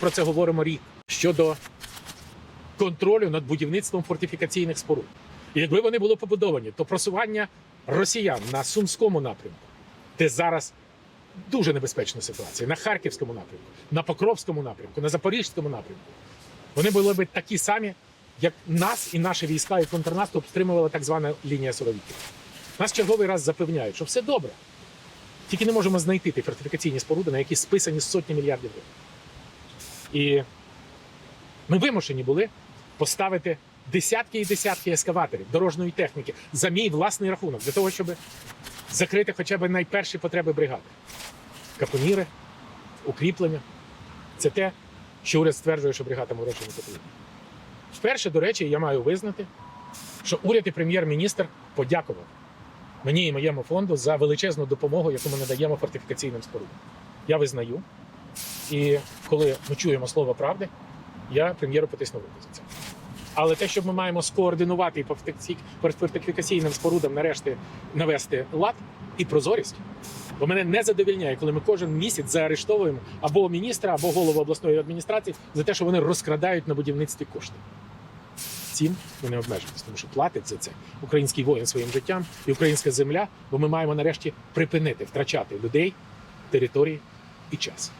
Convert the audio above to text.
Про це говоримо рік щодо контролю над будівництвом фортифікаційних споруд. І якби вони були побудовані, то просування росіян на сумському напрямку, де зараз дуже небезпечна ситуація, на харківському напрямку, на Покровському напрямку, на Запорізькому напрямку, вони були б такі самі, як нас і наші війська і контрнаступ стримувала так звана лінія силовиків. Нас черговий раз запевняють, що все добре. Тільки не можемо знайти ті фортифікаційні споруди, на які списані сотні мільярдів гривень. І ми вимушені були поставити десятки і десятки ескаваторів, дорожньої техніки за мій власний рахунок, для того, щоб закрити хоча б найперші потреби бригади. Капоніри, укріплення. Це те, що уряд стверджує, що бригадам гроші не потрібно. Вперше, до речі, я маю визнати, що уряд і прем'єр-міністр подякував мені і моєму фонду за величезну допомогу, яку ми надаємо фортифікаційним спорудам. Я визнаю. І коли ми чуємо слово правди, я прем'єру потиснув руку за це. Але те, що ми маємо скоординувати і по фортифікаційним спорудам нарешті навести лад і прозорість, бо мене не задовільняє, коли ми кожен місяць заарештовуємо або міністра, або голову обласної адміністрації за те, що вони розкрадають на будівництві кошти. Цим ми не обмежуємося, тому що платить за це український воїн своїм життям і українська земля, бо ми маємо нарешті припинити втрачати людей, території і час.